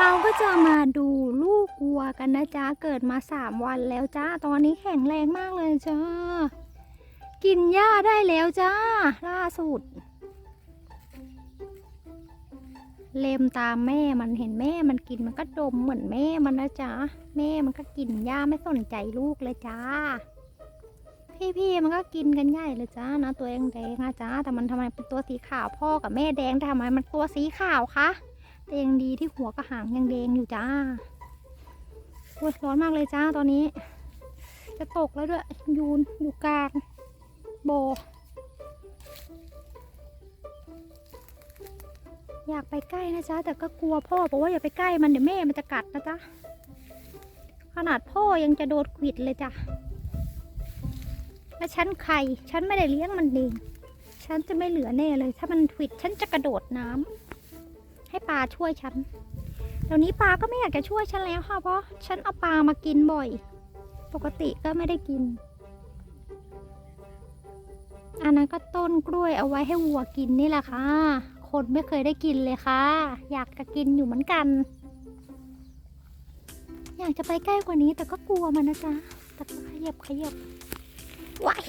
เราก็จะมาดูลูกวัวกันนะจ๊ะ เกิดมาสามวันแล้วจ้า ตอนนี้แข็งแรงมากเลยจ้า กินหญ้าได้แล้วจ้า ล่าสุด เลมตามแม่มันเห็นแม่มันกินมันก็ดมเหมือนแม่มันนะจ๊ะ แม่มันก็กินหญ้าไม่สนใจลูกเลยจ้า พี่ๆมันก็กินกันใหญ่เลยจ้านะ ตัวแดงๆนะจ้าแต่มันทำไมเป็นตัวสีขาวพ่อกับแม่แดงทำไมมันตัวสีขาวคะ แต่ยังดีที่หัวกับหางยังแดงอยู่จ้าโอ้ยร้อนมากเลยจ้าตอนนี้ จะตกแล้วด้วยยูนอยู่กลางโบ อยากไปใกล้นะจ๊ะ แต่ก็กลัวพ่อบอกว่าอย่าไปใกล้มันเดี๋ยวแม่มันจะกัดนะจ๊ะ ขนาดพ่อยังจะโดนขวิดเลยจ้ะแล้วฉันใคร ฉันไม่ได้เลี้ยงมันเอง ฉันจะไม่เหลือแน่เลย ถ้ามันถวิดฉันจะกระโดดน้ำ ให้ปลาช่วยฉันเดี๋ยวนี้ปลาก็ไม่อยากจะช่วยฉันแล้วค่ะเพราะฉันเอาปลามากินบ่อย ปกติก็ไม่ได้กิน อันนั้นก็ต้นกล้วยเอาไว้ให้วัวกินนี่แหละค่ะ คนไม่เคยได้กินเลยค่ะ อยากจะกินอยู่เหมือนกัน อยากจะไปใกล้กว่านี้แต่ก็กลัวมันนะจ๊ะแต่ก็ขยับขยับว้าย